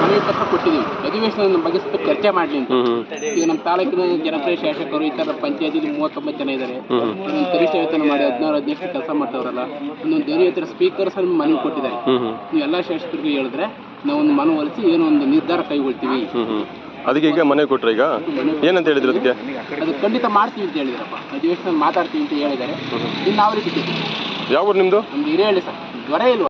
ಮನವಿ ಪತ್ರ ಕೊಟ್ಟಿದ್ದೀವಿ ಅಧಿವೇಶನ ಬಗ್ಗೆ ಸ್ವಲ್ಪ ಚರ್ಚೆ ಮಾಡಲಿ ಅಂತ. ಈಗ ನಮ್ಮ ತಾಲೂಕಿನ ಜನಪ್ರಿಯ ಶಾಸಕರು ಈ ಥರ ಪಂಚಾಯತಿಲಿ ಮೂವತ್ತೊಂಬತ್ತು ಜನ ಇದ್ದಾರೆ ಕನಿಷ್ಠ ವೇತನ ಮಾಡಿ ಹದಿನಾರು ಹದಿನೆಂಟು ಕೆಲಸ ಮಾಡ್ತಾವ್ರಲ್ಲ. ಇನ್ನೊಂದು ಧ್ವನಿ ಹತ್ರ ಸ್ಪೀಕರ್ ಸಹ ಮನವಿ ಕೊಟ್ಟಿದ್ದಾರೆ. ನೀವು ಎಲ್ಲ ಶಾಸಕರಿಗೆ ಹೇಳಿದ್ರೆ ನಾವು ಒಂದು ಮನವೊಲಿಸಿ ಏನೋ ಒಂದು ನಿರ್ಧಾರ ಕೈಗೊಳ್ತೀವಿ. ಅದಕ್ಕೆ ಈಗ ಮನೆ ಕೊಟ್ರೆ ಈಗ? ಏನಂತ ಹೇಳಿದ್ರು ಅದಕ್ಕೆ? ಅದು ಖಂಡಿತ ಮಾಡ್ತೀವಿ ಅಂತ ಹೇಳಿದ್ರಪ್ಪ. ಅಧಿವೇಶನ ಮಾತಾಡ್ತೀವಿ ಅಂತ ಹೇಳಿದ್ದಾರೆ. ಇನ್ನು ಯಾವ ಊರು ನಿಮ್ಮದು ನಮ್ದು ಹಿರಿಯ ಹೇಳಿ ಸರ್. ಜ್ವರ ಇಲ್ವಾ?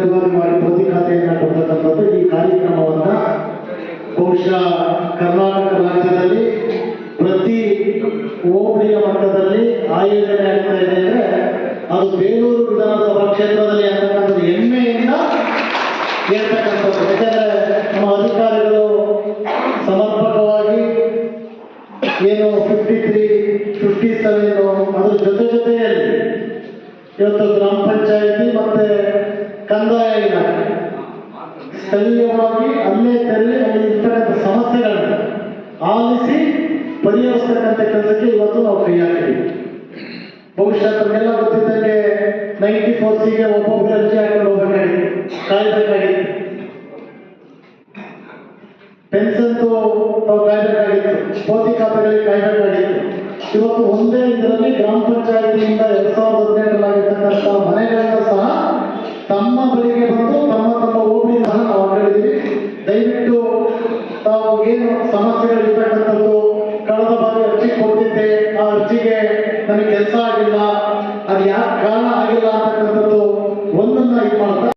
ವಿಲೇವಾರಿ ಮಾಡಿ ಪ್ರತಿ ಖಾತೆಯನ್ನು ಕೊಡ್ತಕ್ಕಂಥದ್ದು ಈ ಕಾರ್ಯಕ್ರಮವನ್ನ ಬಹುಶಃ ಕರ್ನಾಟಕ ರಾಜ್ಯದಲ್ಲಿ ಪ್ರತಿ ಹೋಬಳಿಯ ಮಟ್ಟದಲ್ಲಿ ಆಯೋಜನೆ ಆಗ್ತಾ ಇದೆ ಅಂದ್ರೆ ಅದು ಬೇಲೂರು ವಿಧಾನಸಭಾ ಕ್ಷೇತ್ರದಲ್ಲಿ ಆಗ್ತಕ್ಕಂಥದ್ದು ಹೆಮ್ಮೆಯಿಂದ ಹೇಳ್ತಕ್ಕಂಥದ್ದು. ಯಾಕಂದ್ರೆ ನಮ್ಮ ಅಧಿಕಾರಿಗಳು ಸಮರ್ಪಕವಾಗಿ ಏನು ಫಿಫ್ಟಿ ತ್ರೀ ಫಿಫ್ಟಿ ಸೆವೆನ್ ಅದ್ರ ಜೊತೆ ಜೊತೆಯಲ್ಲಿ ಇವತ್ತು ಗ್ರಾಮ ಪಂಚಾಯತಿ ಮತ್ತೆ ಕಂದಾಯ ಇಲಾಖೆ ಸ್ಥಳೀಯವಾಗಿ ಅಲ್ಲೇ ತೆರಳಿ ಅಲ್ಲಿ ಇರ್ತಕ್ಕಂಥ ಸಮಸ್ಯೆಗಳನ್ನು ಆಲಿಸಿ ಪರಿಹರಿಸ್ತಕ್ಕಂಥ ಕೆಲಸಕ್ಕೆ ಇವತ್ತು ನಾವು ಕೈ ಬಹುಶಃ ತಮಗೆಲ್ಲ ಗೊತ್ತಿದ್ದಂಗೆ ನೈಂಟಿ ಫೋರ್ ಸಿಗೆ ಒಬ್ಬೊಬ್ಬರು ಅರ್ಜಿ ಹಾಕೊಂಡು ಹೋಗ್ಬೇಕಾಗಿತ್ತು, ಕಾಯ್ಬೇಕಾಗಿತ್ತು. ಪೆನ್ಷನ್ದು ತಾವು ಕಾಯ್ಬೇಕಾಗಿತ್ತು ಪೋತಿ ಖಾತೆಗಳಿಗೆ ಕಾಯ್ಬೇಕಾಗಿತ್ತು. ಇವತ್ತು ಒಂದೇ ಇದರಲ್ಲಿ ಗ್ರಾಮ ಪಂಚಾಯತಿಯಿಂದ ಏನು ಸಮಸ್ಯೆಗಳಿರ್ತಕ್ಕಂಥದ್ದು ಕಳೆದ ಬಾರಿ ಅರ್ಜಿ ಕೊಟ್ಟಿದ್ದೆ, ಆ ಅರ್ಜಿಗೆ ನನಗೆ ಕೆಲಸ ಆಗಿಲ್ಲ. ಅದು ಯಾಕೆ ಕಾರಣ ಆಗಿಲ್ಲ ಅಂತಕ್ಕಂಥದ್ದು